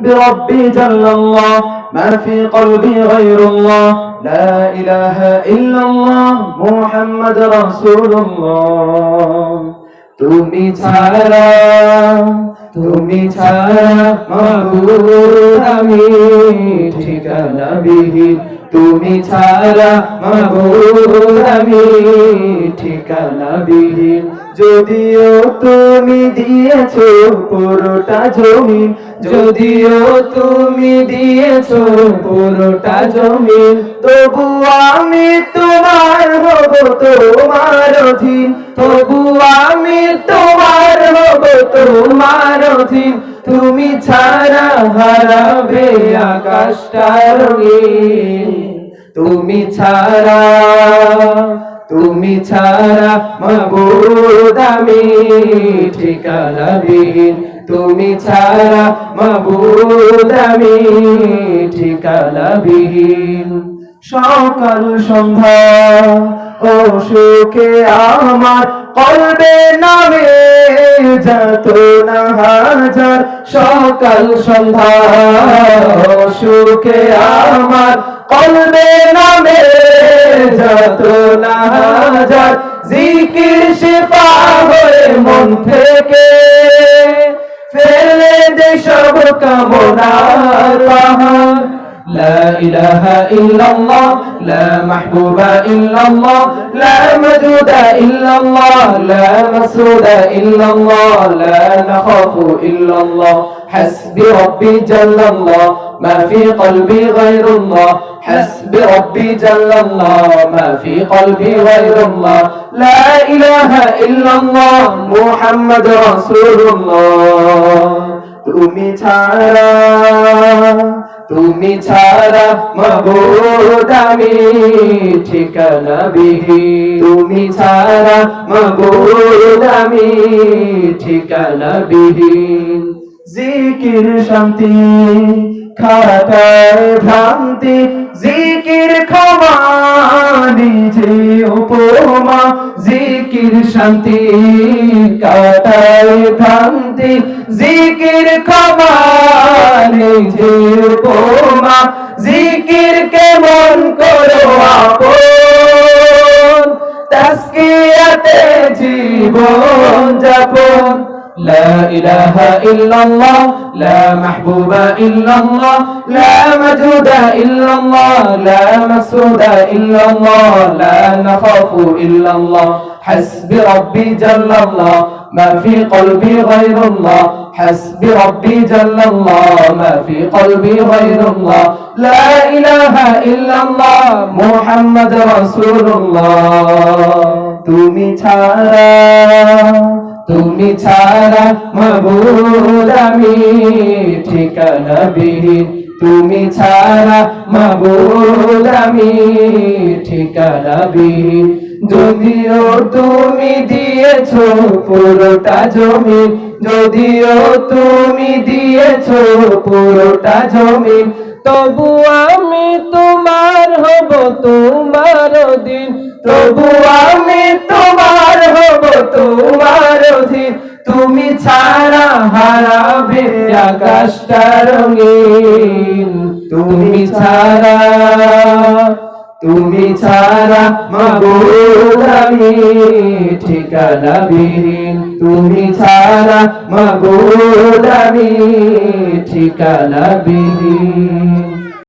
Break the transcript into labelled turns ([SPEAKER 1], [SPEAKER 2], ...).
[SPEAKER 1] بربي جل الله ما في قلبي غير الله لا إله إلا الله محمد رسول الله তুমি ছাড়া তুমি ছাড়া আমি ঠিকানা বিহীন। তুমি ছাড়া আমি ঠিকানা বিহীন। যদিও তুমি দিয়েছ পুরোটা জমি, যদিও তুমি দিয়েছ পুরোটা জমি, তবু আমি তোমার হব তোমার অধীন। তবু আমি তোমার তোমার অধীন, তুমি ছাড়া হারাবে আকাশটা রঙিন। তুমি ছাড়া তুমি ছাড়া মাবুদ আমি ঠিকানা বিহীন। তুমি ছাড়া মাবুদ আমি ঠিকানা বিহীন। সকাল সন্ধ্যা ও সুখে আমার কলবে নামে যত না হাজার, সকাল সন্ধ্যা, সুখে আমার কলবে নামে যত না হাজার, জিকির হয়ে মন থেকে ফেলে দে সব কামনার পাহাড়। لا إله إلا الله لا محبوب إلا الله لا مجود إلا الله لا مسعود إلا الله لا نخاف إلا الله حسبي ربي جل الله ما في قلبي غير الله. حسبي ربي جل الله ما في قلبي غير الله. لا إله إلا الله محمد رسول الله. তুমি ছাড়া তুমি ছাড়া মবুদ আমি ঠিকানা বিহি তুমি ছাড়া মবুদ আমি ঠিকানা বিহি জিকির শান্তি খাটায় ভ্রান্তি, জিকির ক্ষমা, নিজে উপমা, জিকির শান্তি কাটায় ভ্রান্তি, জিকির ক্ষমা, নিজে উপমা, জিকির কেমন করো আপন? তাস্কিয়াতে জীবন যাপন। لا إله إلا الله لا محبوب إلا الله لا مجود إلا الله لا مسعود إلا الله لا نخاف إلا الله حسبي ربي جل الله ما في قلبي غير الله حسبي ربي جل الله ما في قلبي غير الله لا إله إلا الله محمد رسول الله তুমি ছাড়া তুমি ছাড়া মাবুদ আমি ঠিকানা বিহীন। তুমি ছাড়া মাবুদ আমি ঠিকানা বিহীন। যদিও তুমি দিয়েছ পুরোটা জমি, যদিও তুমি দিয়েছ পুরোটা জমি, তবু আমি তোমার হব তোমার দিন। তবু আমি তোমার হব হারাবে আকাশটা রঙিন। তুমি ছাড়া তুমি ছাড়া মাবুদ আমি ঠিকানা বিহীন তুমি ছাড়া মাবুদ আমি ঠিকানা বিহীন